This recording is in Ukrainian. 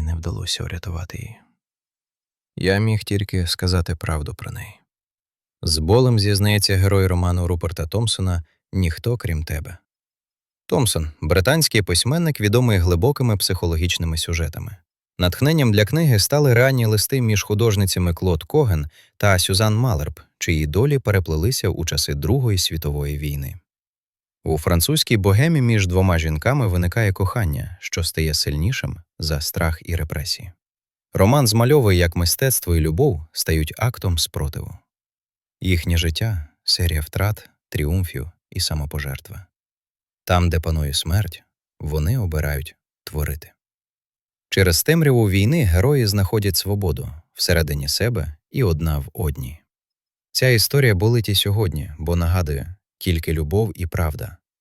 не вдалося врятувати її. Я міг тільки сказати правду про неї. З болем зізнається герой роману Руперта Томпсона Ніхто крім тебе. Томпсон британський письменник, відомий глибокими психологічними сюжетами. Натхненням для книги стали ранні листи між художницями Клод Коген та Сюзан Малерб, чиї долі переплелися у часи Другої світової війни. У французькій богемі між двома жінками виникає кохання, що стає сильнішим за страх і репресії. Роман змальовує, як мистецтво і любов стають актом спротиву. Їхнє життя серія втрат, тріумфів і самопожертви. Там, де панує смерть, вони обирають творити. Через темряву війни герої знаходять свободу всередині себе і одна в одній. Ця історія болить і сьогодні, бо нагадує, тільки любов і правда